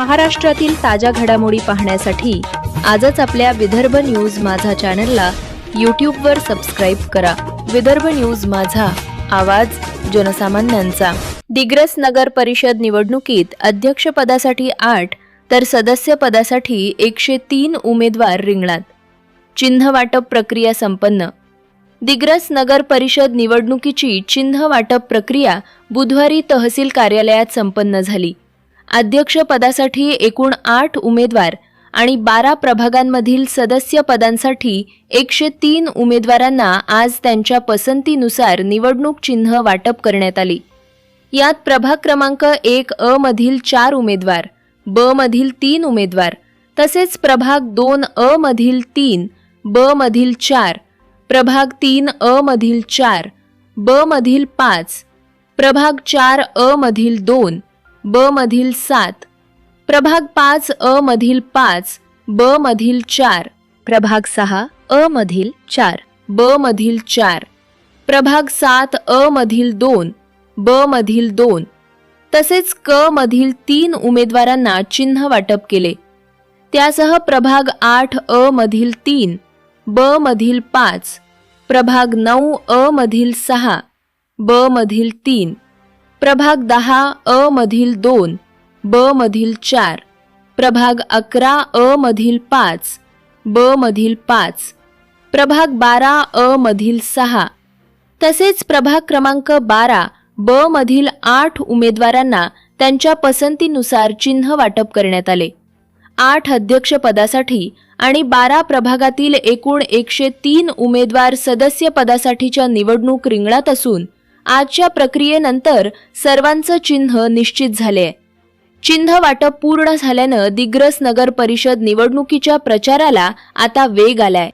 महाराष्ट्रातील ताज्या घडामोडी पाहण्यासाठी आजच आपल्या विदर्भ न्यूज माझा चॅनलला यूट्यूबवर सबस्क्राईब करा. विदर्भ न्यूज माझा आवाज जनसामान्यांचा. दिग्रस नगर परिषद निवडणुकीत अध्यक्षपदासाठी आठ तर सदस्यपदासाठी एकशे तीन उमेदवार रिंगणात. चिन्ह वाटप प्रक्रिया संपन्न. दिग्रस नगर परिषद निवडणुकीची चिन्ह वाटप प्रक्रिया बुधवारी तहसील कार्यालयात संपन्न झाली. अध्यक्षपदासाठी एकूण आठ उमेदवार आणि बारा प्रभागांमधील सदस्य पदांसाठी एकशे तीन उमेदवारांना आज त्यांच्या पसंतीनुसार निवडणूक चिन्ह वाटप करण्यात आली. यात प्रभाग क्रमांक एक अ मधील चार उमेदवार ब मधील तीन उमेदवार तसेच प्रभाग दोन अ मधील तीन ब मधील चार प्रभाग तीन अ मधील चार ब मधील पाच प्रभाग चार अ मधील दोन ब मधील सात. प्रभाग पाच अ मधील पाच ब मधील चार. प्रभाग सहा अ मधील चार. ब मधील चार. प्रभाग सात अ मधील दोन. ब मधील दोन. तसेच क मधील तीन उमेदवारांना चिन्ह वाटप केले. त्यासह प्रभाग आठ अ मधील तीन. ब मधील पाच. प्रभाग नऊ अ मधील सहा. ब मधील तीन. प्रभाग दहा अ मधील दोन ब मधील चार प्रभाग अकरा अ मधील पाच ब मधील पाच प्रभाग बारा अ मधील सहा. तसेच प्रभाग क्रमांक बारा ब मधील आठ उमेदवारांना त्यांच्या पसंतीनुसार चिन्ह वाटप करण्यात आले. आठ अध्यक्षपदासाठी आणि बारा प्रभागातील एकूण एकशे तीन उमेदवार सदस्य पदासाठीच्या निवडणूक रिंगणात असून आजच्या प्रक्रियेनंतर सर्वांचं चिन्ह निश्चित झाले. आहे चिन्ह वाटप पूर्ण झाल्यानं दिग्रस नगर परिषद निवडणुकीच्या प्रचाराला आता वेग आलाय.